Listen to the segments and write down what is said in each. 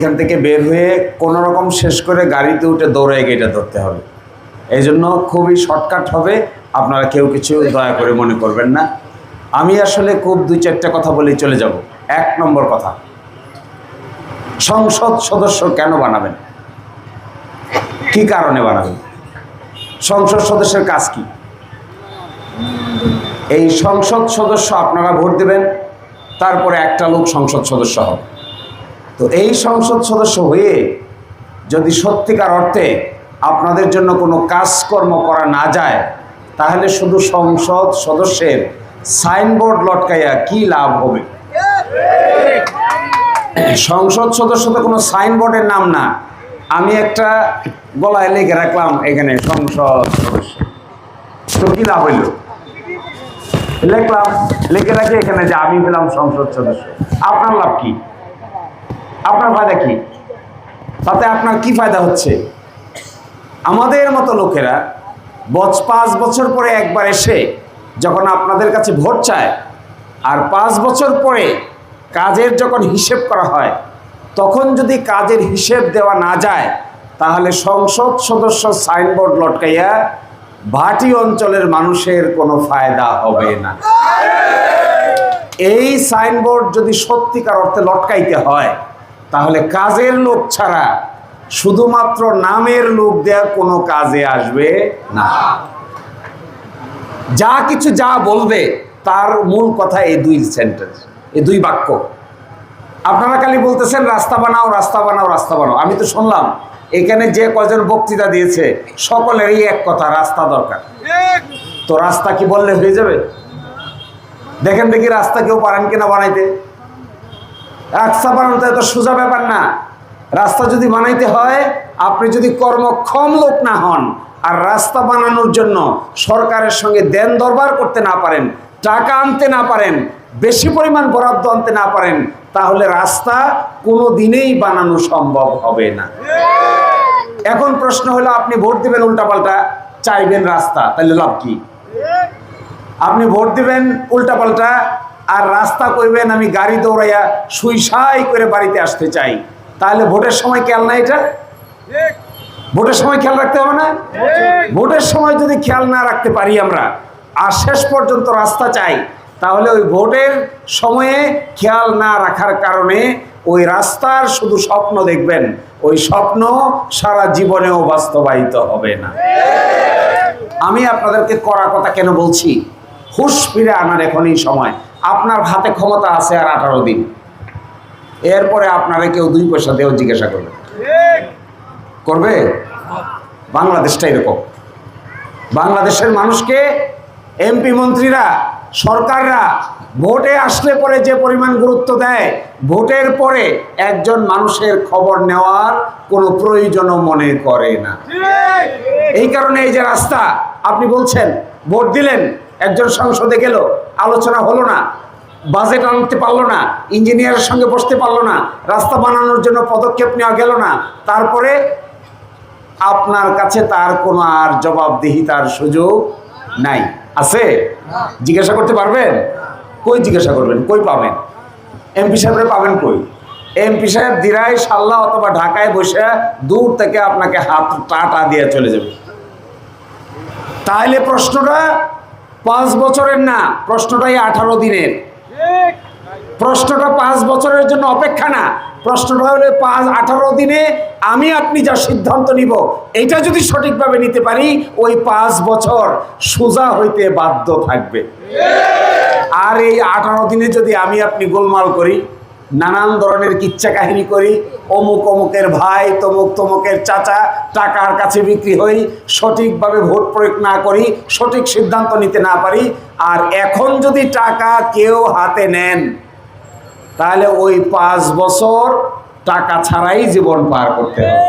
এখান থেকে বের হয়ে কোনো রকম শেষ করে গাড়িতে উঠে দৌড়ায় গেটে ধরতে হবে। এই জন্য খুবই শর্টকাট হবে। আপনারা কেউ কিছু দয়া করে মনে করবেন না। আমি আসলে খুব দুই চারটা কথা বলেই চলে যাব। এক নম্বর কথা, সংসদ সদস্য কেন বানাবেন? কি কারণে বানাবেন? সংসদ সদস্যের কাজ কি? এই সংসদ সদস্য আপনারা ভোট দেবেন, তারপরে একটা লোক সংসদ সদস্য হবে। তো এই সংসদ সদস্য হয়ে যদি সত্যিকার অর্থে আপনাদের জন্য কোনো কাজকর্ম করা না যায়, তাহলে শুধু সংসদ সদস্যের সাইনবোর্ড লটকাইয়া কি লাভ হবে? সংসদ সদস্য তো কোনো সাইনবোর্ডের নাম না। আমি একটা গলায় লেগে রাখলাম এখানে, সংসদ সদস্য। তো কি লাভ হইল? লিখলাম, লিখে রাখি এখানে যে আমি পেলাম সংসদ সদস্য। আপনার লাভ কি? আপনার ফায়দা কি? তাতে আপনার কি ফায়দা হচ্ছে? আমাদের মতো লোকেরা বছ পাঁচ বছর পরে একবার এসে যখন আপনাদের কাছে ভোট চায় আর পাঁচ বছর পরে কাজের যখন হিসেব করা হয়, তখন যদি কাজের হিসেব দেওয়া না যায়, তাহলে সংসদ সদস্য সাইনবোর্ড লটকাইয়া ভাটি অঞ্চলের মানুষের কোনো ফায়দা হবে না। এই সাইনবোর্ড যদি সত্যিকার অর্থে লটকাইতে হয় তাহলে কাজের লোক ছাড়া শুধুমাত্র নামের লোক দেওয়া কোনো কাজে আসবে না। যা কিছু যা বলবে, তার মূল কথা এই দুই সেন্টেন্স এই দুই বাক্য। আপনারা খালি বলতেছেন, রাস্তা বানাও রাস্তা বানাও রাস্তা বানাও। আমি তো শুনলাম, এখানে যে কজন বক্তৃতা দিয়েছে, সকলেরই এক কথা, রাস্তা দরকার। তো রাস্তা কি বললে হয়ে যাবে? দেখেন দেখি রাস্তা কেউ পারেন কিনা বানাইতে। রাস্তা বানানো এত সোজা ব্যাপার না। রাস্তা যদি বানাইতে হয়, আপনি যদি কর্মক্ষম লোক না হন, আর রাস্তা বানানোর জন্য সরকারের সঙ্গে দেন দরবার করতে না পারেন, টাকা আনতে না পারেন, বেশি পরিমাণ বরাদ্দ আনতে না পারেন, তাহলে রাস্তা কোনো দিনেই বানানো সম্ভব হবে না। এখন প্রশ্ন হলো, আপনি ভোট দিবেন উল্টাপাল্টা, চাইবেন রাস্তা, তাহলে লাভ কি? আপনি ভোট দেবেন উল্টাপাল্টা আর রাস্তা কইবেন আমি গাড়ি দৌড়াইয়া সুইসাই করে বাড়িতে আসতে চাই। তাহলে ভোটের সময় খেয়াল না এটা? ভোটের সময় খেয়াল রাখতে হবে না? ভোটের সময় যদি খেয়াল না রাখতে পারি আমরা আর শেষ পর্যন্ত রাস্তা চাই তাহলে ওই ভোটের সময়ে খেয়াল না রাখার কারণে ওই রাস্তার শুধু স্বপ্ন দেখবেন ওই স্বপ্ন সারা জীবনেও বাস্তবায়িত হবে না। আমি আপনাদেরকে করা কথা কেন বলছি? হুশ ফিরে আনার এখনই সময়। আপনার হাতে ক্ষমতা আছে আর আঠারো দিন। এরপরে আপনারা কেউ দুই পয়সা দিয়েও জিজ্ঞাসা করবে। করবে? বাংলাদেশটা এরকম। বাংলাদেশের মানুষকে এমপি মন্ত্রীরা, সরকাররা ভোটে আসলে পরে যে পরিমাণ গুরুত্ব দেয়, ভোটের পরে একজন মানুষের খবর নেওয়ার কোনো প্রয়োজনও মনে করে না। এই কারণে এই যে রাস্তা, আপনি বলছেন, ভোট দিলেন একজন সংসদে গেল, আলোচনা হলো না বাজেট আনতে পারল না ইঞ্জিনিয়ারের সঙ্গে বসতে পারল না, রাস্তা বানানোর জন্য পদক্ষেপ নেওয়া গেল না, তারপরে আপনার কাছে তার কোনো আর জবাবদিহিতার সুযোগ নাই। আছে? জিজ্ঞাসা করতে পারবেন? কই জিজ্ঞাসা করবেন? কই পাবেন? এমপি সাহেবের পাবেন কই? এমপি সাহেব দিরাই সাল্লা অথবা ঢাকায় বসে দূর থেকে আপনাকে হাত টাটা দিয়ে চলে যাবে। তাহলে প্রশ্নটা পাঁচ বছরের না, প্রশ্নটাই আঠারো দিনের। প্রশ্নটা পাঁচ বছরের জন্য অপেক্ষা না, প্রশ্নটা হলে পাঁচ, আঠারো দিনে আমি আপনি যা সিদ্ধান্ত নিব এটা যদি সঠিকভাবে নিতে পারি, ওই পাঁচ বছর সোজা হইতে বাধ্য থাকবে। আর এই আঠারো দিনে যদি আমি আপনি গোলমাল করি নানান ধরনের কিচ্ছা কাহিনী করি। অমুক অমুকের ভাই, তমুক তমুকের চাচা, টাকার কাছে বিক্রি হই, সঠিকভাবে ভোট প্রয়োগ না করি, সঠিক সিদ্ধান্ত নিতে না পারি। আর এখন যদি টাকা কেউ হাতে নেন, তাহলে ওই পাঁচ বছর টাকা ছাড়াই জীবন পার করতে হবে।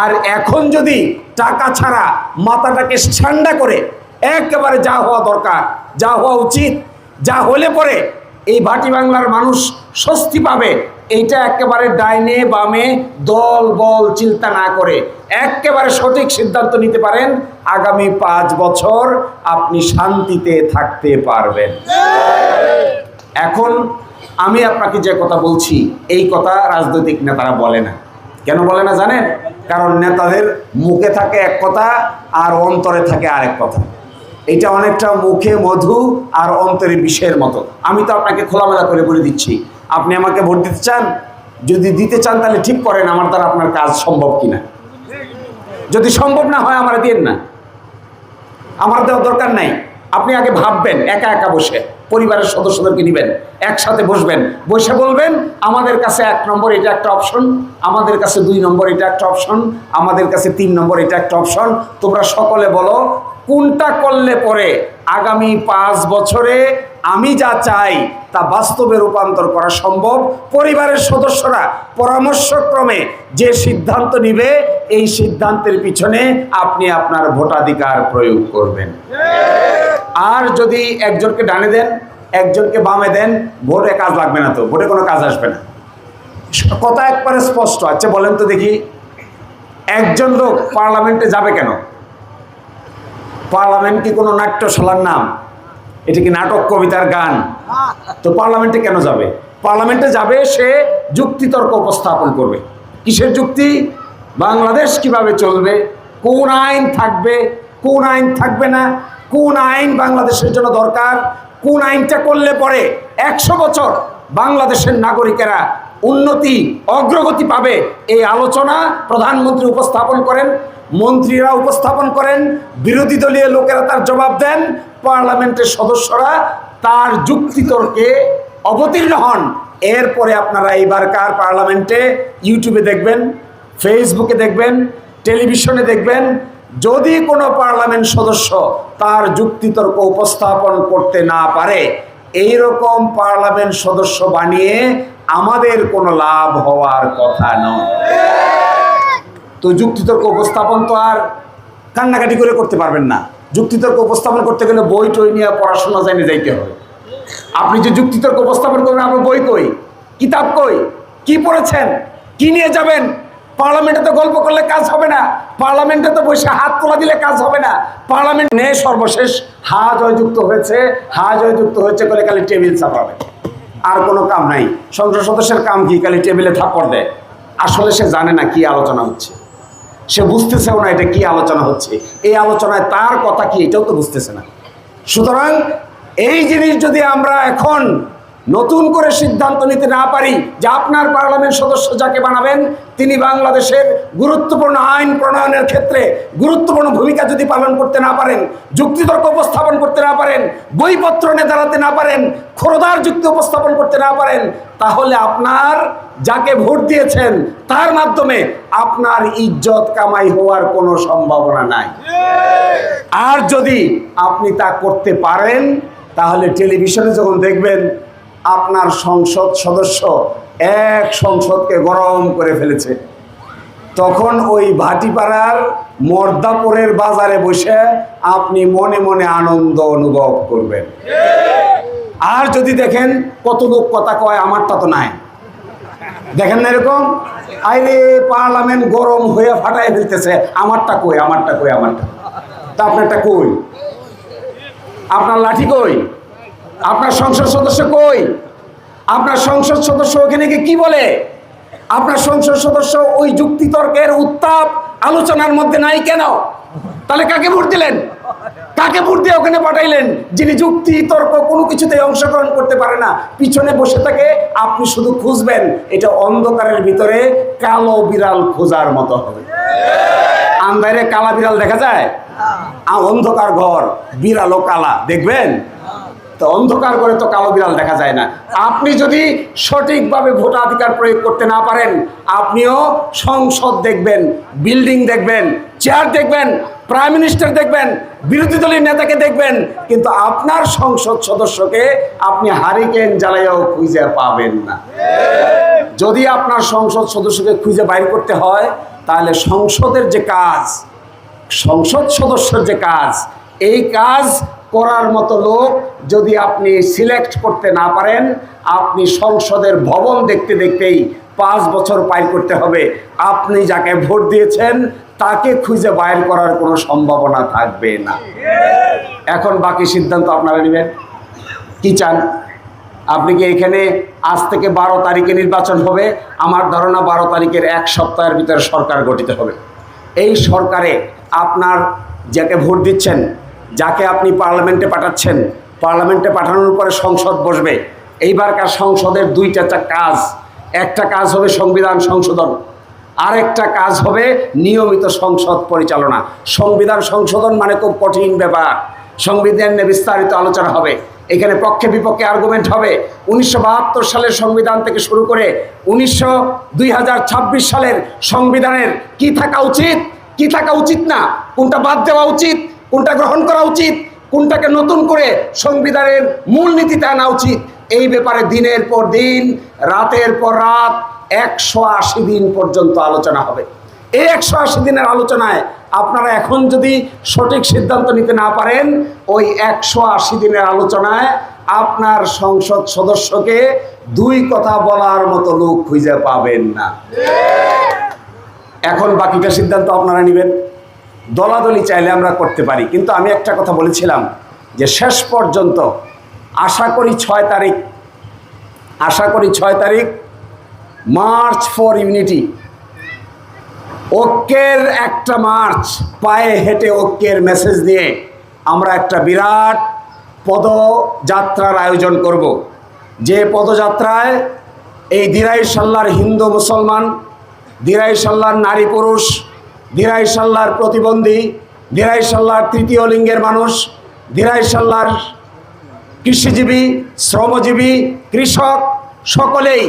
আর এখন যদি টাকা ছাড়া মাথাটাকে ঠান্ডা করে একেবারে যা হওয়া দরকার, যা হওয়া উচিত, যা হলে পরে এই ভাটি বাংলার মানুষ স্বস্তি পাবে। এইটা একেবারে ডাইনে বামে দল, বল চিন্তা না করে একেবারে সঠিক সিদ্ধান্ত নিতে পারেন। আগামী পাঁচ বছর আপনি শান্তিতে থাকতে পারবেন। এখন আমি আপনাকে যে কথা বলছি, এই কথা রাজনৈতিক নেতারা বলে না। কেন বলে না জানেন? কারণ নেতাদের মুখে থাকে এক কথা আর অন্তরে থাকে আরেক কথা। এটা অনেকটা মুখে মধু আর অন্তরে বিষের মতো। আমি তো আপনাকে খোলামেলা করে বলে দিচ্ছি। আপনি আমাকে ভোট দিতে চান? যদি দিতে চান তাহলে ঠিক করেন, আমার দ্বারা আপনার কাজ সম্ভব কিনা। যদি সম্ভব না হয় আমার দিন না। আমার দেওয়া দরকার নাই। আপনি আগে ভাববেন, একা একা বসে। পরিবারের সদস্যদেরকে নেবেন, একসাথে বসবেন। বসে বলবেন, আমাদের কাছে এক নম্বর এটা একটা অপশন, আমাদের কাছে দুই নম্বর এটা একটা অপশন, আমাদের কাছে তিন নম্বর এটা একটা অপশন। তোমরা সকলে বলো কোনটা করলে পরে আগামী পাঁচ বছরে আমি যা চাই তা বাস্তবে রূপান্তর করা সম্ভব? পরিবারের সদস্যরা পরামর্শক্রমে যে সিদ্ধান্ত নিবে, এই সিদ্ধান্তের পিছনে আপনি আপনার ভোটাধিকার প্রয়োগ করবেন। আর যদি একজনকে ডানে দেন, একজনকে বামে দেন, ভোটে কাজ লাগবে না তো, ভোটে কোনো কাজ আসবে না। কথা একবারে স্পষ্ট আচ্ছা বলেন তো দেখি, একজন লোক পার্লামেন্টে যাবে কেন? পার্লামেন্ট কি কোনো নাট্যশালার নাম? এটা কি নাটক কবিতার গান? তো পার্লামেন্টে কেন যাবে? পার্লামেন্টে যাবে সে যুক্তিতর্ক উপস্থাপন করবে। কিসের যুক্তি? বাংলাদেশ কীভাবে চলবে? কোন আইন থাকবে? কোন আইন থাকবে না? কোন আইন বাংলাদেশের জন্য দরকার? কোন আইনটা করলে পরে একশো বছর বাংলাদেশের নাগরিকেরা উন্নতি, অগ্রগতি পাবে? এই আলোচনা প্রধানমন্ত্রী উপস্থাপন করেন। মন্ত্রীরা উপস্থাপন করেন, বিরোধী দলীয় লোকেরা তার জবাব দেন, পার্লামেন্টের সদস্যরা তার যুক্তিতর্কে অবতীর্ণ হন। এরপরে আপনারা এইবারকার পার্লামেন্টে? ইউটিউবে দেখবেন, ফেসবুকে দেখবেন, টেলিভিশনে দেখবেন, যদি কোনো পার্লামেন্ট সদস্য তার যুক্তিতর্ক উপস্থাপন করতে না পারে এই রকম পার্লামেন্ট সদস্য বানিয়ে আমাদের কোনো লাভ হওয়ার কথা নয়। তো যুক্তিতর্ক উপস্থাপন তো আর কান্নাকাটি করে করতে পারবেন না। যুক্তিতর্ক উপস্থাপন করতে গেলে বই টই নিয়ে পড়াশোনা জানে যাইতে হবে। আপনি যে যুক্তিতর্ক উপস্থাপন করবেন আপনার বই কই? কিতাব কই? কি পড়েছেন? কি নিয়ে যাবেন? পার্লামেন্টে তো গল্প করলে কাজ হবে না। পার্লামেন্টে তো বসে হাত তোলা দিলে কাজ হবে না। পার্লামেন্ট নিয়ে সর্বশেষ, হা জয়যুক্ত হয়েছে, হা জয়যুক্ত হয়েছে করে খালি টেবিল চাপাবে। আর কোনো কাম নাই। সংসদ সদস্যের কাম কি? খালি টেবিলে থাপ্পড় দেয়। আসলে সে জানে না কি আলোচনা হচ্ছে। সে বুঝতেছেও না এটা কি আলোচনা হচ্ছে। এই আলোচনায় তার কথা কি এটাও তো বুঝতেছে না। সুতরাং এই জিনিস যদি আমরা এখন নতুন করে সিদ্ধান্ত নিতে না পারি যে আপনার পার্লামেন্ট সদস্য যাকে বানাবেন, তিনি বাংলাদেশের গুরুত্বপূর্ণ আইন প্রণয়নের ক্ষেত্রে গুরুত্বপূর্ণ ভূমিকা যদি পালন করতে না পারেন, যুক্তিতর্ক উপস্থাপন করতে না পারেন, বইপত্র নিয়ে দাঁড়াতে না পারেন, খোরদার যুক্তি উপস্থাপন করতে না পারেন, তাহলে আপনার যাকে ভোট দিয়েছেন, তার মাধ্যমে আপনার ইজ্জত কামাই হওয়ার কোনো সম্ভাবনা নাই। আর যদি আপনি তা করতে পারেন, তাহলে টেলিভিশনে যখন দেখবেন আপনার সংসদ সদস্য এক সংসদকে গরম করে ফেলেছে। তখন ওই ভাটিপাড়ার মর্দাপুরের বাজারে বসে আপনি মনে মনে আনন্দ অনুভব করবেন। আর যদি দেখেন কত লোক কথা কয়, আমারটা তো নাই। দেখেন না এরকম? আইরে, পার্লামেন্ট গরম হয়ে ফাটাই ফেলতেছে। আমারটা কই আমারটা কই, আমারটা? তা আপনারটা কই? আপনার লাঠি কই? আপনার সংসদ সদস্য কই? আপনার সংসদ সদস্য ওখানে গিয়ে কি বলে? আপনার সংসদ সদস্য ওই যুক্তিতর্কের উত্তাপ আলোচনার মধ্যে নাই কেন? তাহলে কাকে ভোট দিলেন? কাকে ভোট দিয়ে ওখানে পাঠাইলেন? যিনি যুক্তি তর্ক কোনো কিছুতে অংশগ্রহণ করতে পারে না। পিছনে বসে থাকে, আপনি শুধু খুঁজবেন, এটা অন্ধকারের ভিতরে কালো বিড়াল খোঁজার মতো হবে। আন্দারে কালা বিড়াল দেখা যায়? অন্ধকার ঘর, বিড়ালও কালা, দেখবেন? তো অন্ধকার করে তো কালো বিড়াল দেখা যায় না। আপনি যদি সঠিকভাবে ভোটাধিকার প্রয়োগ করতে না পারেন, আপনিও সংসদ দেখবেন, বিল্ডিং দেখবেন, চেয়ার দেখবেন, প্রাইম মিনিস্টার দেখবেন, বিরোধী দলের নেতাকে দেখবেন, কিন্তু আপনার সংসদ সদস্যকে আপনি হারিকেন জ্বালাইয়াও খুঁজে পাবেন না। যদি আপনার সংসদ সদস্যকে খুঁজে বাইর করতে হয়, তাহলে সংসদের যে কাজ, সংসদ সদস্যের যে কাজ, এই কাজ করার মতো লোক যদি আপনি সিলেক্ট করতে না পারেন, আপনি সংসদের ভবন দেখতে দেখতেই পাঁচ বছর পার করতে হবে। আপনি যাকে ভোট দিয়েছেন, তাকে খুঁজে বাইর করার কোনো সম্ভাবনা থাকবে না। এখন বাকি সিদ্ধান্ত আপনারা নেবেন। কি চান? আপনি কি এখানে আজ থেকে বারো তারিখে নির্বাচন হবে? আমার ধারণা বারো তারিখের এক সপ্তাহের ভিতরে সরকার গঠিত হবে। এই সরকারে আপনার যাকে ভোট দিচ্ছেন যাকে আপনি পার্লামেন্টে পাঠাচ্ছেন, পার্লামেন্টে পাঠানোর পরে সংসদ বসবে। এইবারকার সংসদের দুইটা কাজ। একটা কাজ হবে সংবিধান সংশোধন, আরেকটা কাজ হবে নিয়মিত সংসদ পরিচালনা। সংবিধান সংশোধন মানে খুব কঠিন ব্যাপার। সংবিধান নিয়ে বিস্তারিত আলোচনা হবে। এখানে পক্ষে বিপক্ষে আর্গুমেন্ট হবে। উনিশশো বাহাত্তর সালের সংবিধান থেকে শুরু করে উনিশশো সালের সংবিধানের কি থাকা উচিত, কি থাকা উচিত না, কোনটা বাদ দেওয়া উচিত কোনটা গ্রহণ করা উচিত, কোনটাকে নতুন করে সংবিধানের মূল মূলনীতিতে আনা উচিত, এই ব্যাপারে দিনের পর দিন, রাতের পর রাত একশো আশি দিন পর্যন্ত আলোচনা হবে। এই একশো আশি দিনের আলোচনায় আপনারা এখন যদি সঠিক সিদ্ধান্ত নিতে না পারেন, ওই একশো আশি দিনের আলোচনায় আপনার সংসদ সদস্যকে দুই কথা বলার মতো লোক খুঁজে পাবেন না। এখন বাকিটা সিদ্ধান্ত আপনারা নেবেন। দলাদলি চাইলে আমরা করতে পারি। কিন্তু আমি একটা কথা বলেছিলাম যে শেষ পর্যন্ত আশা করি ছয় তারিখ, আশা করি ছয় তারিখ, মার্চ ফর ইউনিটি। ঐক্যের একটা মার্চ, পায়ে হেঁটে ঐক্যের মেসেজ দিয়ে আমরা একটা বিরাট পদযাত্রার আয়োজন করব। যে পদযাত্রায় এই দিরাই সাল্লার হিন্দু মুসলমান, দিরাই সাল্লার নারী পুরুষ দিরাই সাল্লার প্রতিবন্ধী দিরাই সাল্লার তৃতীয় লিঙ্গের মানুষ দিরাই সাল্লার কৃষিজীবী, শ্রমজীবী, কৃষক, সকলেই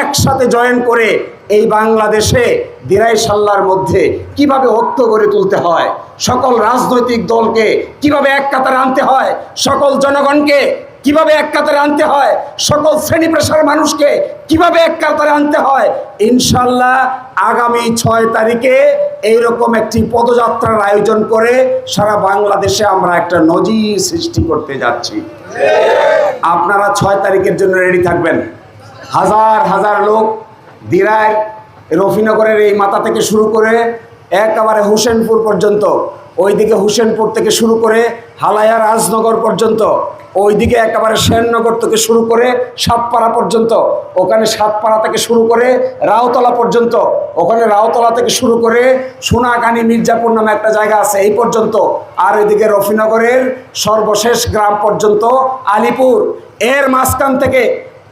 একসাথে জয়েন করে এই বাংলাদেশে দিরাই সাল্লার মধ্যে কীভাবে ঐক্য গড়ে তুলতে হয়, সকল রাজনৈতিক দলকে কীভাবে এক কাতারে আনতে হয়, সকল জনগণকে কীভাবে এক কাতারে আনতে হয়, সকল শ্রেণি পেশার মানুষকে কীভাবে এক কাতারে আনতে হয় ইনশাল্লাহ আগামী ছয় তারিখে এইরকম একটি পদযাত্রার আয়োজন করে সারা বাংলাদেশে আমরা একটা নজির সৃষ্টি করতে যাচ্ছি। আপনারা ছয় তারিখের জন্য রেডি থাকবেন। হাজার হাজার লোক দিরায় রফিনগরের এই মাথা থেকে শুরু করে একেবারে হোসেনপুর পর্যন্ত ওইদিকে হুসেনপুর থেকে শুরু করে হালায়া রাজনগর পর্যন্ত, ওইদিকে একেবারে সেননগর থেকে শুরু করে সাতপাড়া পর্যন্ত, ওখানে সাতপাড়া থেকে শুরু করে রাওতলা পর্যন্ত, ওখানে রাওতলা থেকে শুরু করে সোনাকানি মির্জাপুর নামে একটা জায়গা আছে, এই পর্যন্ত। আর এদিকে রফিনগরের সর্বশেষ গ্রাম পর্যন্ত আলিপুর। এর মাঝখান থেকে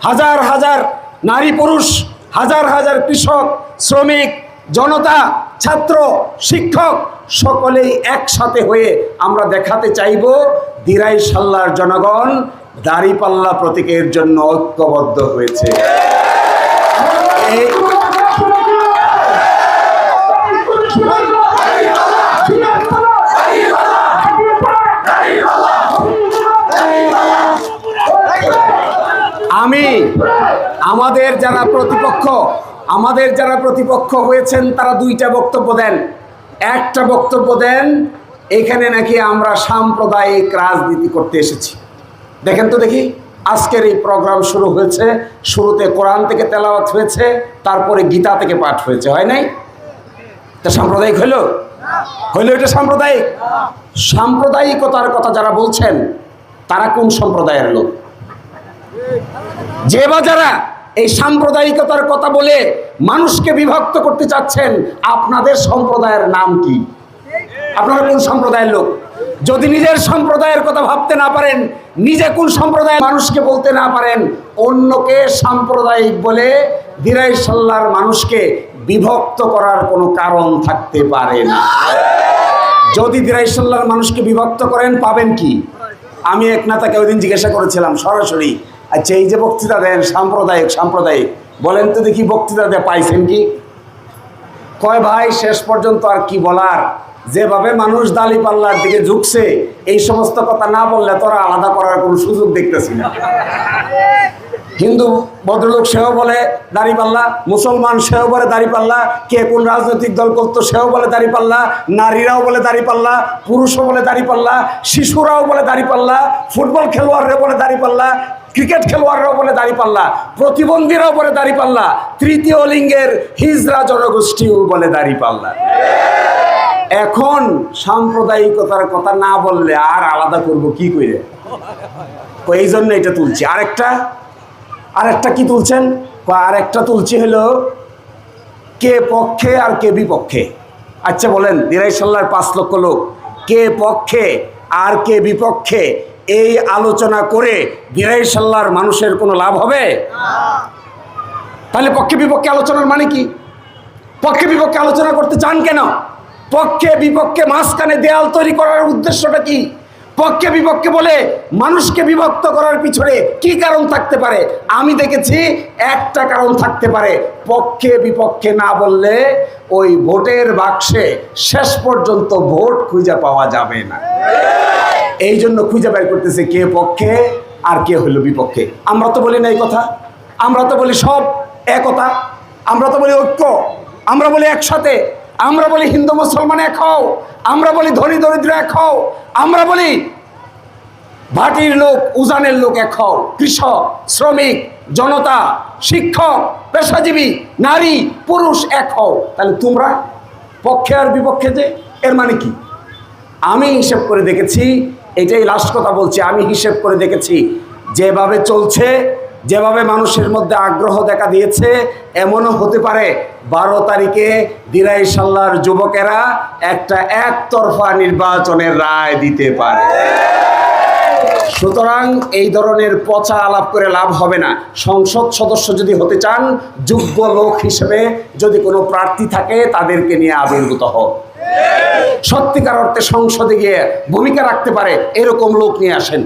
হাজার হাজার নারী পুরুষ, হাজার হাজার কৃষক, শ্রমিক, জনতা ছাত্র, শিক্ষক, সকলেই একসাথে হয়ে আমরা দেখাতে চাইব দিরাই সাল্লার জনগণ দাড়িপাল্লা প্রতীকের জন্য ঐক্যবদ্ধ হয়েছে। আমি, আমাদের যারা প্রতিপক্ষ আমাদের যারা প্রতিপক্ষ হয়েছেন, তারা দুইটা বক্তব্য দেন। একটা বক্তব্য দেন, এখানে নাকি আমরা সাম্প্রদায়িক রাজনীতি করতে এসেছি। দেখেন তো দেখি, আজকের এই প্রোগ্রাম শুরু হয়েছে, শুরুতে কোরআন থেকে তেলাওয়াত হয়েছে, তারপরে গীতা থেকে পাঠ হয়েছে, হয় নাই? তা সাম্প্রদায়িক হইল? হইল এটা সাম্প্রদায়িক? সাম্প্রদায়িকতার কথা যারা বলছেন, তারা কোন সম্প্রদায়ের লোক? যে বা যারা এই সাম্প্রদায়িকতার কথা বলে মানুষকে বিভক্ত করতে চাচ্ছেন, আপনাদের সম্প্রদায়ের নাম কি? আপনারা কোন সম্প্রদায়ের লোক? যদি নিজের সম্প্রদায়ের কথা ভাবতে না পারেন, নিজে কোন সম্প্রদায়ের মানুষকে বলতে না পারেন, অন্যকে সাম্প্রদায়িক বলে দিরাই সাল্লার মানুষকে বিভক্ত করার কোনো কারণ থাকতে পারে না। যদি দিরাই সাল্লার মানুষকে বিভক্ত করেন, পাবেন কি? আমি এক ওই দিন জিজ্ঞাসা করেছিলাম, সরাসরি আচ্ছা এই যে বক্তৃতা দেন, সাম্প্রদায়িক সাম্প্রদায়িক, বলেন তো দেখি বক্তৃতা দিয়ে পাইছেন কি? কয় ভাই, শেষ পর্যন্ত আর কি বলার? যেভাবে মানুষ দালি পাল্লার দিকে ঝুঁকছে, এই সমস্ত কথা না বললে তোরা আলাদা করার কোনো সুযোগ দেখতেছি না। হিন্দু ভদ্রলোক সেও বলে দাড়িপাল্লা মুসলমান সেও বলে দাড়িপাল্লা কে কোন রাজনৈতিক দল করতো সেও বলে দাড়িপাল্লা নারীরাও বলে দাড়িপাল্লা পুরুষও বলে দাড়িপাল্লা শিশুরাও বলে দাড়িপাল্লা ফুটবল খেলোয়াড়রাও বলে দাড়িপাল্লা ক্রিকেট খেলোয়াড়রাও বলে দাড়িপাল্লা প্রতিবন্ধীরাও বলে দাড়িপাল্লা তৃতীয় লিঙ্গের হিজরা জনগোষ্ঠীও বলে দাড়িপাল্লা এখন সাম্প্রদায়িকতার কথা না বললে আর আলাদা করব কি করে? এই জন্য এটা তুলছি। আরেকটা আরেকটা কি তুলছেন? আরেকটা তুলছি হলো কে পক্ষে আর কে বিপক্ষে? আচ্ছা বলেন দিরাই সাল্লার পাঁচ লক্ষ লোক, কে পক্ষে আর কে বিপক্ষে? এই আলোচনা করে দিরাই সাল্লার মানুষের কোনো লাভ হবে? তাহলে পক্ষে বিপক্ষে আলোচনার মানে কি? পক্ষে বিপক্ষে আলোচনা করতে চান কেন? পক্ষে বিপক্ষে মাঝখানে দেয়াল তৈরি করার উদ্দেশ্যটা কি? পক্ষে বিপক্ষে বলে মানুষকে বিভক্ত করার পিছনে কি কারণ থাকতে পারে? আমি দেখেছি একটা কারণ থাকতে পারে। পক্ষে বিপক্ষে না বললে ওই ভোটের বাক্সে শেষ পর্যন্ত ভোট খুঁজে পাওয়া যাবে না। এই জন্য খুঁজে বের করতেছে কে পক্ষে আর কে হইল বিপক্ষে। আমরা তো বলি না এই কথা। আমরা তো বলি সব একতা। আমরা তো বলি ঐক্য। আমরা বলি একসাথে। আমরা বলি হিন্দু মুসলমান এক হও। আমরা বলি ধনী দরিদ্র এক হও। আমরা বলি ভাটির লোক, উজানের লোক এক হও। কৃষক, শ্রমিক, জনতা, শিক্ষক, পেশাজীবী, নারী, পুরুষ এক হও। তাহলে তোমরা পক্ষে আর বিপক্ষে যে, এর মানে কি? আমি হিসেব করে দেখেছি এটাই লাস্ট কথা বলছি, আমি হিসেব করে দেখেছি, যেভাবে চলছে, যেভাবে মানুষের মধ্যে আগ্রহ দেখা দিয়েছে, এমনও হতে পারে বারো তারিখে দিরাই সাল্লার যুবকেরা একটা একতরফা নির্বাচনের রায় দিতে পারে। সুতরাং এই ধরনের পচা আলাপ করে লাভ হবে না। সংসদ সদস্য যদি হতে চান, যোগ্য লোক হিসেবে যদি কোনো প্রার্থী থাকে, তাদেরকে নিয়ে আবির্ভূত হোক সত্যিকার অর্থে সংসদে গিয়ে ভূমিকা রাখতে পারে, এরকম লোক নিয়ে আসেন।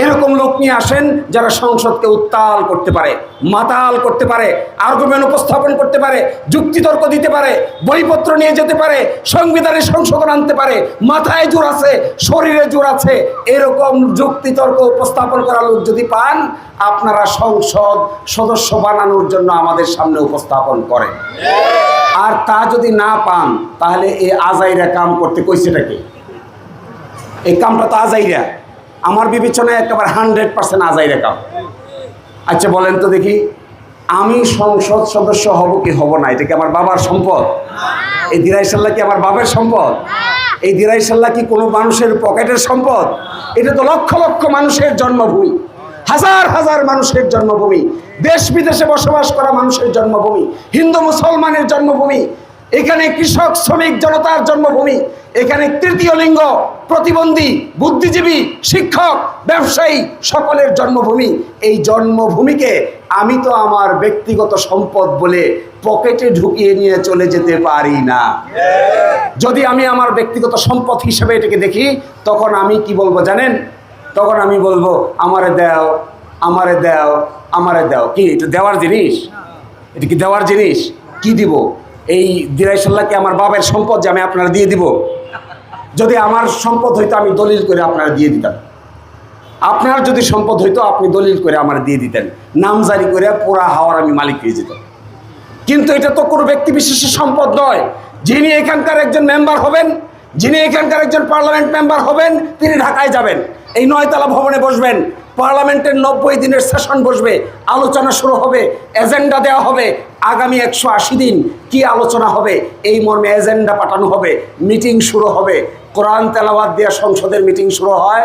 এরকম লোক নিয়ে আসেন যারা সংসদকে উত্তাল করতে পারে, মাতাল করতে পারে আর্গুমেন্ট উপস্থাপন করতে পারে, যুক্তিতর্ক দিতে পারে, বইপত্র নিয়ে যেতে পারে, সংবিধানে সংশোধন আনতে পারে, মাথায় জোর আছে, শরীরে জোর আছে, এরকম যুক্তিতর্ক উপস্থাপন করা লোক যদি পান, আপনারা সংসদ সদস্য বানানোর জন্য আমাদের সামনে উপস্থাপন করেন। আর তা যদি না পান, তাহলে এই আজাইরা কাম করতে কইছেটাকে এই কামটা তো আজাইরা। আমার বিবেচনায় একেবারে হান্ড্রেড পার্সেন্ট আজাইরা কাম আচ্ছা বলেন তো দেখি, আমি সংসদ সদস্য হব কি হব না? এটা কি আমার বাবার সম্পদ? এই দিরাইসাল্লাহ কি আমার বাবার সম্পদ? এই দিরাইসাল্লাহ কি কোনো মানুষের পকেটের সম্পদ? এটা তো লক্ষ লক্ষ মানুষের জন্মভূমি। হাজার হাজার মানুষের জন্মভূমি। দেশ বিদেশে বসবাস করা মানুষের জন্মভূমি। হিন্দু মুসলমানের জন্মভূমি। এখানে কৃষক, শ্রমিক, জনতার জন্মভূমি। এখানে তৃতীয় লিঙ্গ, প্রতিবন্ধী, বুদ্ধিজীবী, শিক্ষক, ব্যবসায়ী সকলের জন্মভূমি। এই জন্মভূমিকে আমি তো আমার ব্যক্তিগত সম্পদ বলে পকেটে ঢুকিয়ে নিয়ে চলে যেতে পারি না। যদি আমি আমার ব্যক্তিগত সম্পদ হিসেবে এটাকে দেখি, তখন আমি কি বলব জানেন? তখন আমি বলব, আমারে দাও, আমারে দেও, আমারে দাও। কি, এটা দেওয়ার জিনিস? এটা কি দেওয়ার জিনিস? কি দিব? এই দিরাইসাল্লাহকে আমার বাবার সম্পদ যে আমি আপনারা দিয়ে দিব? যদি আমার সম্পদ হইতো, আমি দলিল করে আপনারা দিয়ে দিতাম। আপনার যদি সম্পদ হইতো, আপনি দলিল করে আমার দিয়ে দিতেন। নামজারি করে পোড়া হাওয়ার আমি মালিক হয়ে যেতাম। কিন্তু এটা তো কোনো ব্যক্তি বিশেষের সম্পদ নয়। যিনি এখানকার একজন মেম্বার হবেন, যিনি এখানকার একজন পার্লামেন্ট মেম্বার হবেন, তিনি ঢাকায় যাবেন। এই নয়তলা ভবনে বসবেন, পার্লামেন্টের নব্বই দিনের সেশন বসবে, আলোচনা শুরু হবে, এজেন্ডা দেওয়া হবে, আগামী একশো আশি দিন কি আলোচনা হবে, এই মর্মে এজেন্ডা পাঠানো হবে, মিটিং শুরু হবে কোরআন তেলাবাদ দেওয়া সংসদের মিটিং শুরু হয়,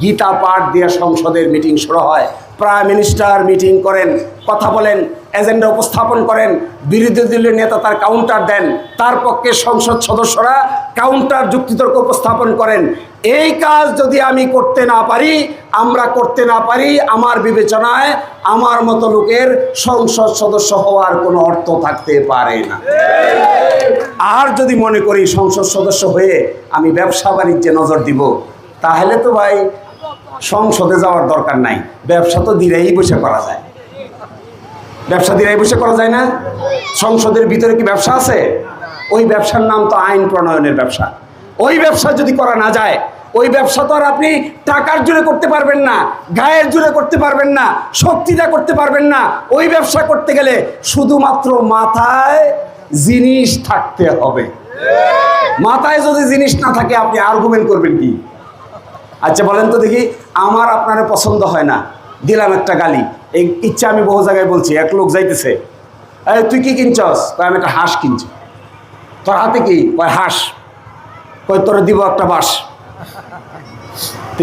গীতা পাঠ দিয়ে সংসদের মিটিং শুরু হয়। প্রাইম মিনিস্টার মিটিং করেন, কথা বলেন এজেন্ডা উপস্থাপন করেন, বিরোধী দলের নেতা তার কাউন্টার দেন, তার পক্ষে সংসদ সদস্যরা কাউন্টার যুক্তিতর্ক উপস্থাপন করেন। এই কাজ যদি আমি করতে না পারি, আমরা করতে না পারি, আমার বিবেচনায় আমার মতো লোকের সংসদ সদস্য হওয়ার কোনো অর্থ থাকতে পারে না। আর যদি মনে করি সংসদ সদস্য হয়ে আমি ব্যবসা বাণিজ্যে নজর দিব, তাহলে তো ভাই সংসদে যাওয়ার দরকার নাই, ব্যবসা তো দিরাই বসে করা যায়। ব্যবসা দিরাই বসে করা যায় না? সংসদের ভিতরে কি ব্যবসা আছে? ওই ব্যবসার নাম তো আইন প্রণয়নের ব্যবসা। ওই ব্যবসা যদি করা না যায়, ওই ব্যবসা তো আর আপনি টাকার জুড়ে করতে পারবেন না, গায়ের জুড়ে করতে পারবেন না শক্তিটা করতে পারবেন না। ওই ব্যবসা করতে গেলে শুধুমাত্র মাথায় জিনিস থাকতে হবে। মাথায় যদি জিনিস না থাকে, আপনি আর্গুমেন্ট করবেন কি? আচ্ছা বলেন তো দেখি, আমার আপনার পছন্দ হয় না, দিলাম একটা গালি। এই ইচ্ছা আমি বহু জায়গায় বলছি, এক লোক যাইতেছে, এই, তুই কি কিনছস? কয়, আমি একটা হাঁস কিনছি। তোর হাতে কি? কয়, হাঁস। কয়, তোর দিব একটা বাস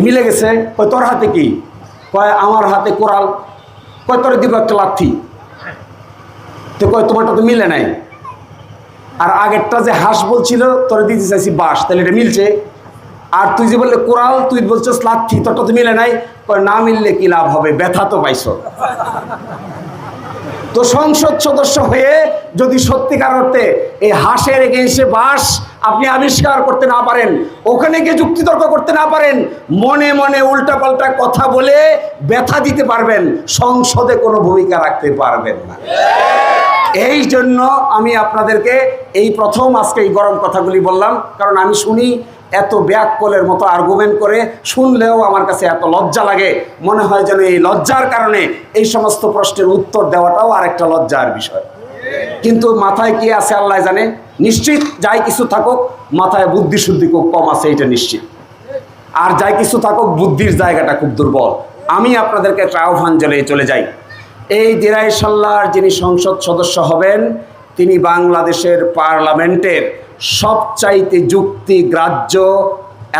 মিলে গেছে? কয়, তোর হাতে কি? কয়, আমার হাতে কোরাল। কয়, তোর দিব একটা লাথি। তো কয়, তোমারটা তো মিলে নাই। আর আগেরটা যে হাঁস বলছিল, তোর দিতে চাইছি বাস তাহলে এটা মিলছে? আর তুই যে বললে কোরাল তুই বলছিস লাথি, তোরটা তো মিলে নাই। না মিললে কি লাভ হবে? ব্যথা তো পাইছ। তো সংসদ সদস্য হয়ে যদি সত্যিকার অর্থে এই হাঁসের এগেন্সে বাস আপনি আবিষ্কার করতে না পারেন, ওখানে গিয়ে যুক্তিতর্ক করতে না পারেন, মনে মনে উল্টাপাল্টা কথা বলে ব্যথা দিতে পারবেন, সংসদে কোনো ভূমিকা রাখতে পারবেন না। এই জন্য আমি আপনাদেরকে এই প্রথম আজকে এই গরম কথাগুলি বললাম, কারণ আমি শুনি এত ব্যাককলের মতো আর্গুমেন্ট করে শুনলেও আমার কাছে এত লজ্জা লাগে। মনে হয় যেন এই লজ্জার কারণে এই সমস্ত প্রশ্নের উত্তর দেওয়াটাও আরেকটা লজ্জার বিষয়। কিন্তু মাথায় কি আছে আল্লাহ জানে? নিশ্চিত যাই কিছু থাকুক, মাথায় বুদ্ধি শুদ্ধি খুব কম আছে এটা নিশ্চিত। আর যাই কিছু থাকুক, বুদ্ধির জায়গাটা খুব দুর্বল। আমি আপনাদেরকে একটা আহ্বান জানিয়ে চলে যাই। এই দিরাই সাল্লার যিনি সংসদ সদস্য হবেন, তিনি বাংলাদেশের পার্লামেন্টের সবচাইতে যুক্তি গ্রাহ্য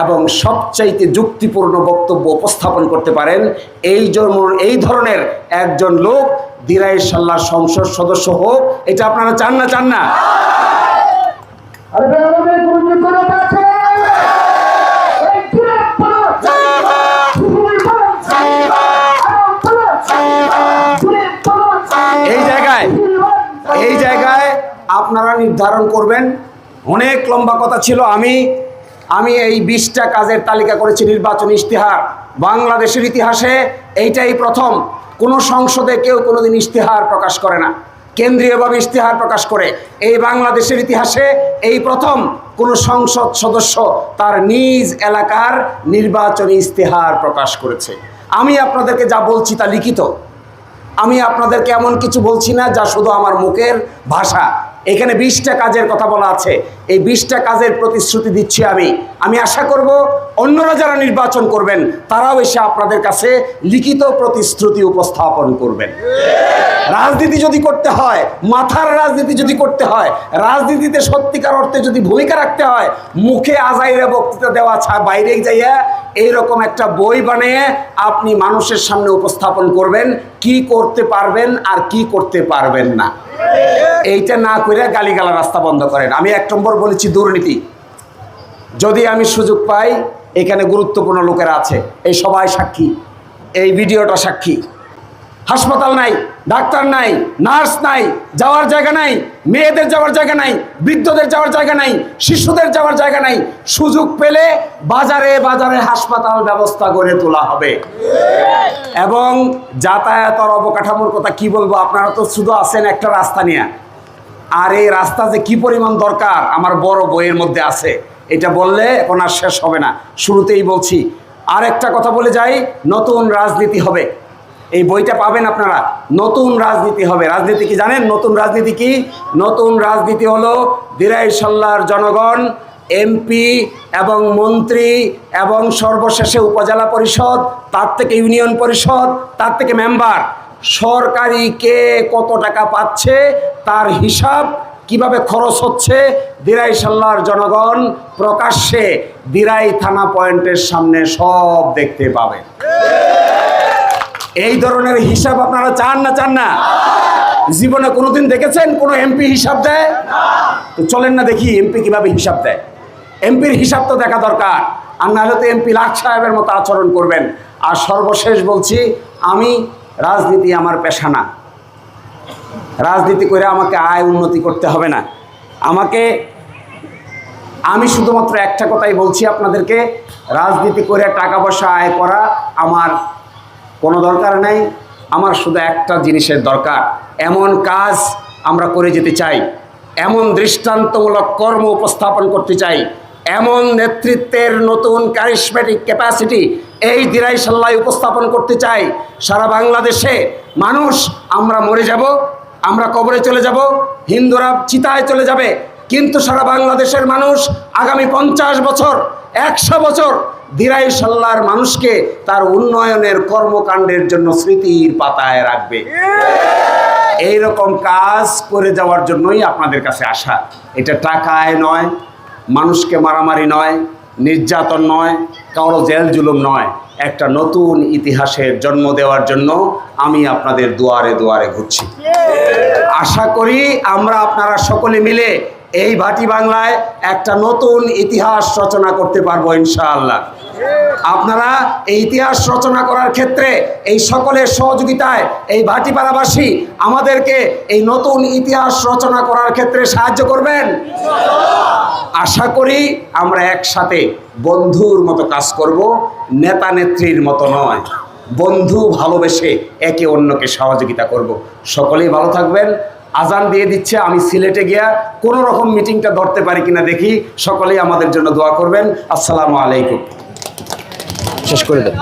এবং সবচাইতে যুক্তিপূর্ণ বক্তব্য উপস্থাপন করতে পারেন। এই জন্য এই ধরনের একজন লোক দিরাই সাল্লার সংসদ সদস্য হোক এটা আপনারা চান না চান না? এই জায়গায় এই জায়গায় আপনারা নির্ধারণ করবেন অনেক লম্বা কথা ছিল। আমি আমি এই বিশটা কাজের তালিকা করেছি, নির্বাচন, ইশতেহার। বাংলাদেশের ইতিহাসে এইটাই প্রথম। কোনো সংসদে কেউ কোনোদিন ইশতেহার প্রকাশ করে না। কেন্দ্রীয়ভাবে ইশতেহার প্রকাশ করে। এই বাংলাদেশের ইতিহাসে এই প্রথম কোনো সংসদ সদস্য তার নিজ এলাকার নির্বাচনী ইশতেহার প্রকাশ করেছে। আমি আপনাদেরকে যা বলছি তা লিখিত। আমি আপনাদেরকে এমন কিছু বলছি না যা শুধু আমার মুখের ভাষা। এখানে বিশটা কাজের কথা বলা আছে। এই বিশটা কাজের প্রতিশ্রুতি দিচ্ছি আমি। আমি আশা করব অন্যরা যারা নির্বাচন করবেন, তারাও এসে আপনাদের কাছে লিখিত প্রতিশ্রুতি উপস্থাপন করবেন। রাজনীতি যদি করতে হয়, মাথার রাজনীতি যদি করতে হয়, রাজনীতিতে সত্যিকার অর্থে যদি ভূমিকা রাখতে হয়, মুখে আজাইরে বক্তৃতা দেওয়া বাইরে যাইয়া এইরকম একটা বই বানিয়ে আপনি মানুষের সামনে উপস্থাপন করবেন, কি করতে পারবেন আর কি করতে পারবেন না। এইটা না করে গালিগালা রাস্তা বন্ধ করেন। আমি এক নম্বর বলেছি দুর্নীতি। যদি আমি সুযোগ পাই, এখানে গুরুত্বপূর্ণ লোকেরা আছে। এই সবাই সাক্ষী। এই ভিডিওটা সাক্ষী। হাসপাতাল নাই, ডাক্তার নাই, নার্স নাই, যাওয়ার জায়গা নাই, মেয়েদের যাওয়ার জায়গা নাই, বৃদ্ধদের যাওয়ার জায়গা নাই, শিশুদের যাওয়ার জায়গা নাই, সুযোগ পেলে বাজারে বাজারে হাসপাতাল ব্যবস্থা গড়ে তোলা হবে। এবং যাতায়াতর অবকাঠামোর কথা কি বলব? আপনারা তো শুধু আছেন একটা রাস্তা নিয়ে। আর এই রাস্তা যে কি পরিমাণ দরকার আমার বড় বইয়ের মধ্যে আছে, এটা বললে এখন আর শেষ হবে না। শুরুতেই বলছি আর একটা কথা বলে যাই, নতুন রাজনীতি হবে। এই বইটা পাবেন আপনারা, নতুন রাজনীতি হবে। রাজনীতি কি জানেন? নতুন রাজনীতি কি? নতুন রাজনীতি হলো দিরাই সাল্লার জনগণ, এমপি এবং মন্ত্রী এবং সর্বশেষে উপজেলা পরিষদ, তার থেকে ইউনিয়ন পরিষদ, তার থেকে মেম্বার। সরকারি কে কত টাকা পাচ্ছে, তার হিসাব কীভাবে খরচ হচ্ছে, দিরাই সাল্লার জনগণ প্রকাশ্যে দিরাই থানা পয়েন্টের সামনে সব দেখতে পাবে। এই ধরনের হিসাব আপনারা চান না চান না? জীবনে কোনোদিন দেখেছেন কোনো এমপি হিসাব দেয়? তো চলেন না দেখি এমপি কীভাবে হিসাব দেয়। এমপির হিসাব তো দেখা দরকার, আর নাহলে তো এমপি লাখ সাহেবের মতো আচরণ করবেন। আর সর্বশেষ বলছি, আমি রাজনীতি আমার পেশা না। রাজনীতি করে আমাকে আয় উন্নতি করতে হবে না। আমাকে, আমি শুধুমাত্র একটা কথাই বলছি আপনাদেরকে, রাজনীতি করে টাকা পয়সা আয় করা আমার কোনো দরকার নেই। আমার শুধু একটা জিনিসের দরকার, এমন কাজ আমরা করে যেতে চাই, এমন দৃষ্টান্তমূলক কর্ম উপস্থাপন করতে চাই এমন নেতৃত্বের নতুন ক্যারিসমেটিক ক্যাপাসিটি এই দিরাই সাল্লায় উপস্থাপন করতে চাই। সারা বাংলাদেশে মানুষ, আমরা মরে যাব, আমরা কবরে চলে যাব, হিন্দুরা চিতায় চলে যাবে। কিন্তু সারা বাংলাদেশের মানুষ আগামী পঞ্চাশ বছর, একশো বছর দিরাই সাল্লার মানুষকে তার উন্নয়নের কর্মকাণ্ডের জন্য স্মৃতির পাতায় রাখবে। এই রকম কাজ করে যাওয়ার জন্যই আপনাদের কাছে আসা। এটা টাকায় নয় মানুষকে মারামারি নয়, নির্যাতন নয়, কারও জেল জুলুম নয়। একটা নতুন ইতিহাসের জন্ম দেওয়ার জন্য আমি আপনাদের দুয়ারে দুয়ারে ঘুরছি। আশা করি আমরা আপনারা সকলে মিলে এই ভাটি বাংলায় একটা নতুন ইতিহাস রচনা করতে পারব ইনশাআল্লাহ। আপনারা এই ইতিহাস রচনা করার ক্ষেত্রে এই সকলের সহযোগিতায় এই ভাটিপাড়াবাসী আমাদেরকে এই নতুন ইতিহাস রচনা করার ক্ষেত্রে সাহায্য করবেন? আশা করি আমরা একসাথে বন্ধুর মতো কাজ করব, নেতা নেত্রীর মতো নয়। বন্ধু ভালোবেসে একে অন্যকে সহযোগিতা করব। সকলেই ভালো থাকবেন। আজান দিয়ে দিচ্ছে, আমি সিলেটে গিয়া কোনো রকম মিটিংটা ধরতে পারি কিনা দেখি। সকলেই আমাদের জন্য দোয়া করবেন। আসসালামু আলাইকুম। শেষ করে দেন।